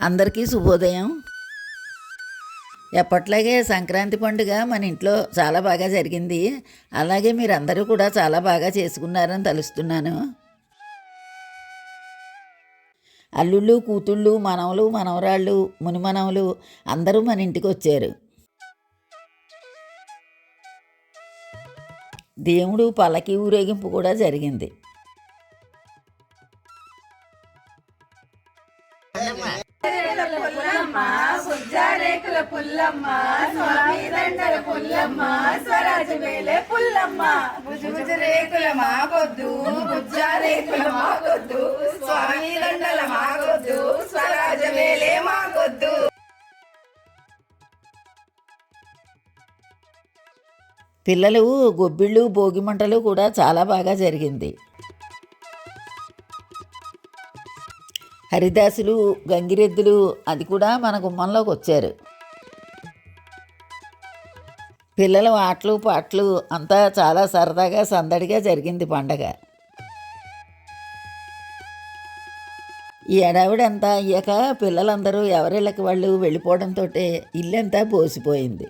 అందరికీ శుభోదయం. ఎప్పట్లాగే సంక్రాంతి పండుగ మన ఇంట్లో చాలా బాగా జరిగింది. అలాగే మీరందరూ కూడా చాలా బాగా చేసుకున్నారని తలుస్తున్నాను. అల్లుళ్ళు కూతుళ్ళు మనవలు మనవరాళ్ళు మునిమనవలు అందరూ మన ఇంటికి వచ్చారు. దేవుడు పలకి ఊరేగింపు కూడా జరిగింది. పుల్లమ్మ స్వామి దండల పుల్లమ్మ స్వరాజ వేలే పుల్లమ్మ. రేకుల మాకొద్దు మాకొద్దు స్వామి దండల మాకొద్దు స్వరాజ వేలే మాకొద్దు పిల్లలు గొబ్బిళ్ళు భోగి మంటలు కూడా చాలా బాగా జరిగింది. హరిదాసులు గంగిరెద్దులు అది కూడా మన గుమ్మంలోకి వచ్చారు. పిల్లల ఆటలు పాటలు అంతా చాలా సరదాగా సందడిగా జరిగింది పండగ. ఈ ఏడావిడంతా అయ్యాక పిల్లలందరూ ఎవరిళ్ళకి వాళ్ళు వెళ్ళిపోవడంతో ఇల్లంతా బోసిపోయింది.